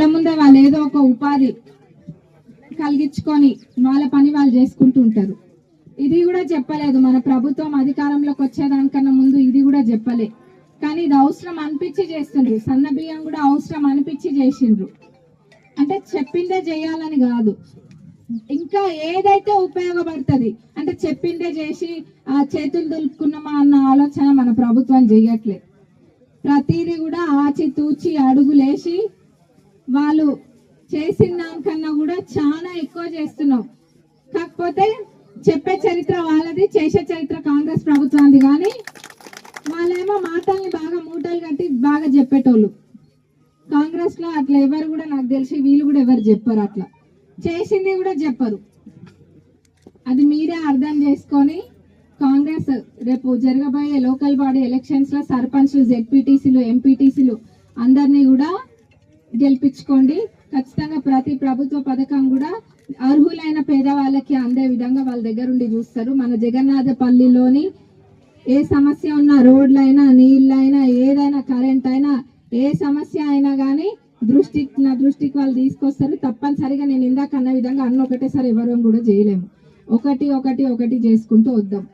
కళ్ళ ముందే వాళ్ళు ఏదో ఒక ఉపాధి కలిగించుకొని వాళ్ళ పని వాళ్ళు చేసుకుంటూ ఉంటారు. ఇది కూడా చెప్పలేదు. మన ప్రభుత్వం అధికారంలోకి వచ్చేదానికన్నా ముందు ఇది కూడా చెప్పలే. కానీ ఇది అవసరం అనిపించి చేస్తుండ్రు. సన్న బియ్యం కూడా అవసరం అనిపించి చేసిండ్రు. అంటే చెప్పిందే చేయాలని కాదు. ఇంకా ఏదైతే ఉపయోగపడుతుంది అంటే చెప్పిందే చేసి ఆ చేతులు దులుపుకున్నామా అన్న ఆలోచన మన ప్రభుత్వం చేయట్లేదు ప్రతిదీ కూడా ఆచి తూచి అడుగులేసి వాళ్ళు చేసిన దానికన్నా కూడా చాలా ఎక్కువ చేస్తున్నాం. కాకపోతే చెప్పే చరిత్ర వాళ్ళది చేసే చరిత్ర కాంగ్రెస్ ప్రభుత్వానికి కానీ వాళ్ళేమో మాటల్ని బాగా మూటలు కట్టి బాగా చెప్పేటోళ్ళు. కాంగ్రెస్లో అట్లా ఎవరు కూడా నాకు తెలిసి వీళ్ళు కూడా ఎవరు చెప్పరు అట్లా. చేసింది కూడా చెప్పరు. అది మీరే అర్థం చేసుకొని కాంగ్రెస్ రేపు జరగబోయే లోకల్ బాడీ ఎలక్షన్స్లో సర్పంచ్లు జెడ్పీటీసీలు ఎంపీటీసీలు అందరినీ కూడా గెలిపించుకోండి. ఖచ్చితంగా ప్రతి ప్రభుత్వ పథకం కూడా అర్హులైన పేదవాళ్ళకి అందే విధంగా వాళ్ళ దగ్గర ఉండి చూస్తారు. మన జగన్నాథపల్లిలోని ఏ సమస్య ఉన్నా రోడ్లైనా నీళ్ళైనా ఏదైనా కరెంట్ అయినా ఏ సమస్య అయినా కానీ దృష్టికి నా దృష్టికి వాళ్ళు తీసుకొస్తారు. తప్పనిసరిగా నేను ఇందాక అన్న విధంగా అన్న ఒకటేసారి ఎవరు కూడా చేయలేము. ఒకటి ఒకటి ఒకటి చేసుకుంటూ వద్దాం.